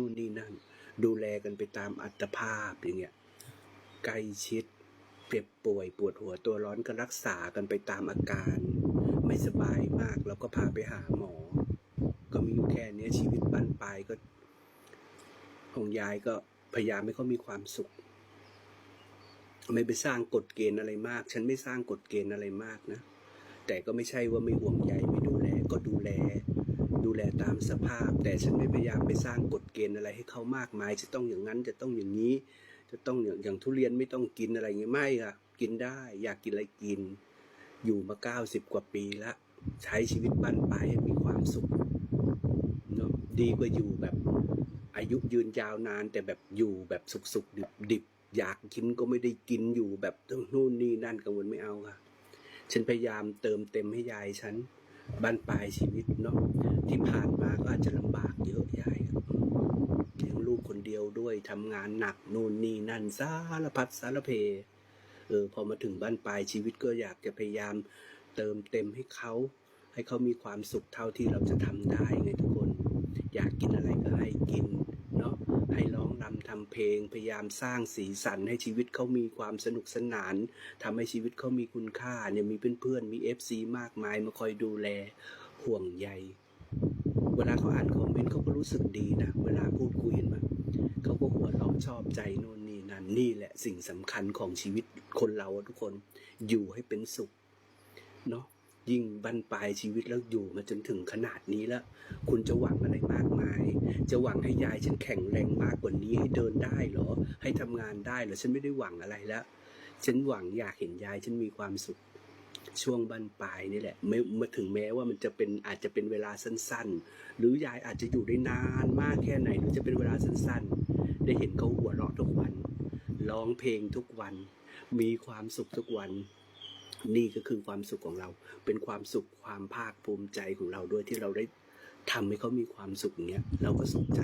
นู่นนี่นั่น ดูแลกันไปตามอัตภาพอย่างเงี้ยใกล้ชิดเจ็บป่วยปวดหัวตัวร้อนก็รักษากันไปตามอาการ ไม่สบายมากเราก็พาไปหาหมอ ก็มีอยู่แค่นี้ชีวิตบ้านปลายก็ของยายก็พยายามให้เขามีความสุข ไม่ไปสร้างกฎเกณฑ์อะไรมาก ฉันไม่สร้างกฎเกณฑ์อะไรมากนะ แต่ก็ไม่ใช่ว่าไม่ห่วงใยไม่ดูแลก็ดูแล แลตามสภาพ แต่ฉันไม่พยายามไปสร้างกฎเกณฑ์อะไรให้เขามากมาย จะต้องอย่างนั้นจะต้องอย่างนี้ จะต้องอย่างางทุเรียนไม่ต้องกินอะไรเงี้ยไม่ค่ะกินได้ อยากกินอะไรกิน อยู่มาเก้าสิบกว่าปีล้วใช้ชีวิตบ้านปลายให้มีความสุขเนาะดีกว่าอยู่แบบอายุยืนยาวนาน แต่แบบอยู่แบบสุกสุกดิบดิบๆอยากกินก็ไม่ได้กินอยู่แบบนู่นนี่นั่นกังวลไม่เอาค่ะ ฉันพยายามเติมเต็มให้ยายฉัน บ้านปลายชีวิตเนาะที่ผ่านมาก็อาจจะลำบากเยอะยายครับเลี้ยงลูกคนเดียวด้วยทำงานหนักนู่นนี่นั่นสารพัดสารเพเออพอมาถึงบ้านปลายชีวิตก็อยากจะพยายามเติมเต็มให้เขาให้เขามีความสุขเท่าที่เราจะทำได้ไงทุกคน อยากกินอะไรก็ให้กิน เนาะให้ร้องรำทำเพลง พยายามสร้างสีสันให้ชีวิตเขามีความสนุกสนานทำให้ชีวิตเขามีคุณค่าเนี่ยมีเพื่อนๆมีเอฟซีมากมายมาคอยดูแลห่วงใยเวลาเขาอ่านคอมเมนต์เขาก็รู้สึกดีนะ เวลาพูดคุยเห็นไหมเขาก็หัวเราะชอบใจโน่นนี่นั่นนี่แหละสิ่งสำคัญของชีวิตคนเราทุกคนอยู่ให้เป็นสุขเนาะ ยิ่งบรรปลายชีวิตแล้วอยู่มาจนถึงขนาดนี้แล้ว คุณจะหวังอะไรมากมาย จะหวังให้ยายฉันแข็งแรงมากกว่านี้ให้เดินได้เหรอ ให้ทำงานได้เหรอฉันไม่ได้หวังอะไรแล้ว ฉันหวังอยากเห็นยายฉันมีความสุข ช่วงบั้นปลายนี่แหละไม่มาถึงแม้ว่ามันจะเป็นอาจจะเป็นเวลาสั้นๆ หรือยายอาจจะอยู่ได้นานมากแค่ไหน หรือจะเป็นเวลาสั้นๆ ได้เห็นเขาหัวเราะทุกวันร้องเพลงทุกวัน มีความสุขทุกวัน นี่ก็คือความสุขของเรา เป็นความสุขความภาคภูมิใจของเราด้วยที่เราได้ทำให้เขามีความสุขอย่างเงี้ยเราก็สุขใจ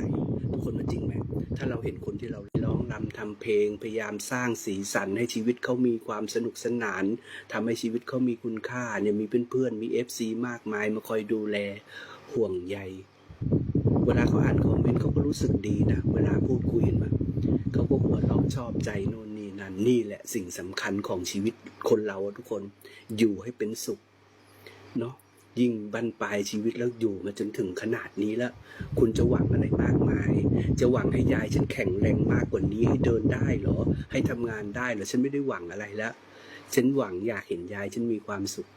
ทุกคนมันจริงไหมถ้าเราเห็นคนที่เราร้องรำทำเพลง พยายามสร้างสีสันให้ชีวิตเขามีความสนุกสนานทำให้ชีวิตเขามีคุณค่าเนี่ยมีเพื่อนๆมีเอฟซีมากมายมาคอยดูแลห่วงใย เวลาเขาอ่านคอมเมนต์เขาก็รู้สึกดีนะ เวลาพูดคุยเห็นไหม เขาก็หัวเราะชอบใจโน่นนี่นั่นนี่แหละสิ่งสำคัญของชีวิตคนเราทุกคนอยู่ให้เป็นสุขเนาะยิ่งบรรปลายชีวิตแล้วอยู่มาจนถึงขนาดนี้แล้ว คุณจะหวังอะไรมากมาย จะหวังให้ยายฉันแข็งแรงมากกว่านี้ให้เดินได้เหรอ ให้ทำงานได้เหรอฉันไม่ได้หวังอะไรแล้ว ฉันหวังอยากเห็นยายฉันมีความสุข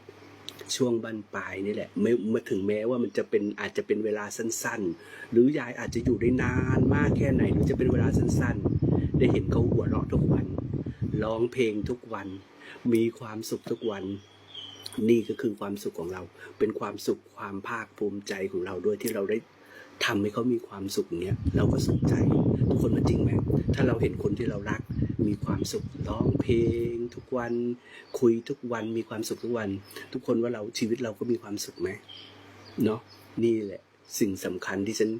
ช่วงบรรปลายนี่แหละไม่มาถึงแม้ว่ามันจะเป็นอาจจะเป็นเวลาสั้นๆ หรือยายอาจจะอยู่ได้นานมากแค่ไหนหรือจะเป็นเวลาสั้นๆ ได้เห็นเขาหัวเราะทุกวันร้องเพลงทุกวัน มีความสุขทุกวัน นี่ก็คือความสุขของเรา เป็นความสุขความภาคภูมิใจของเราด้วยที่เราได้ทำให้เขามีความสุขเนี้ยเราก็สุขใจ ทุกคนมันจริงไหมถ้าเราเห็นคนที่เรารัก มีความสุขร้องเพลง ทุกวันคุยทุกวันมีความสุขทุกวัน ทุกคนว่าเราชีวิตเราก็มีความสุขไหมเนาะนี่แหละสิ่งสำคัญที่ฉัน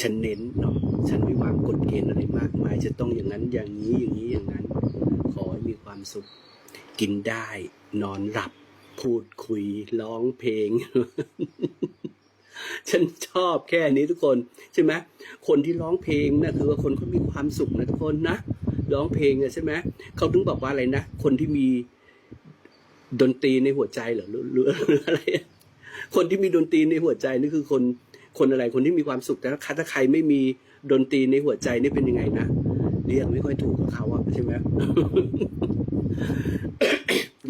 ฉันเน้นเนาะฉันไม่วางกฎเกณฑ์อะไรมากมาย จะต้องอย่างนั้นอย่างนี้อย่างนี้อย่างนั้น ขอให้มีความสุข กินได้ นอนหลับ พูดคุยร้องเพลง ฉันชอบแค่นี้ทุกคนใช่ไหมคนที่ร้องเพลงนะคือว่าคนเขามีความสุขนะทุกคนนะร้องเพลงใช่ไหมเขาถึงบอกว่าอะไรนะคนที่มีดนตรีในหัวใจเหรอหรือหรืออะไรคนที่มีดนตรีในหัวใจนี่คือคนคนอะไรคนที่มีความสุขแต่ถ้าถ้าใครไม่มีดนตรีในหัวใจนี่เป็นยังไงนะเรียกไม่ค่อยถูกกับเขาอะใช่ไหม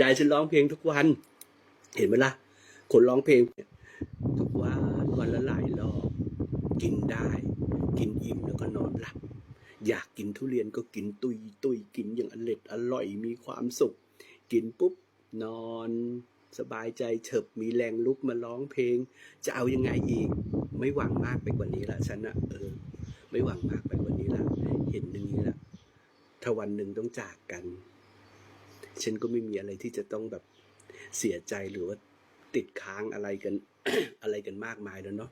ยายฉันร้องเพลงทุกวัน เห็นไหมล่ะ คนร้องเพลงทุกวันวันละหลายรอบ กินได้ กินอิ่มแล้วก็นอนหลับ อยากกินทุเรียนก็กินตุยตุยกินอย่างอร่อยอร่อยมีความสุข กินปุ๊บนอนสบายใจเฉิบมีแรงลุกมาร้องเพลง จะเอายังไงอีก ไม่หวังมากไปกว่านี้ละฉันอะเออ ไม่หวังมากไปกว่านี้ละเห็นอย่างนี้ละถ้าวันหนึ่งต้องจากกัน ฉันก็ไม่มีอะไรที่จะต้องแบบเสียใจหรือว่าติดค้างอะไรกันอะไรกันมากมายแล้วเนาะ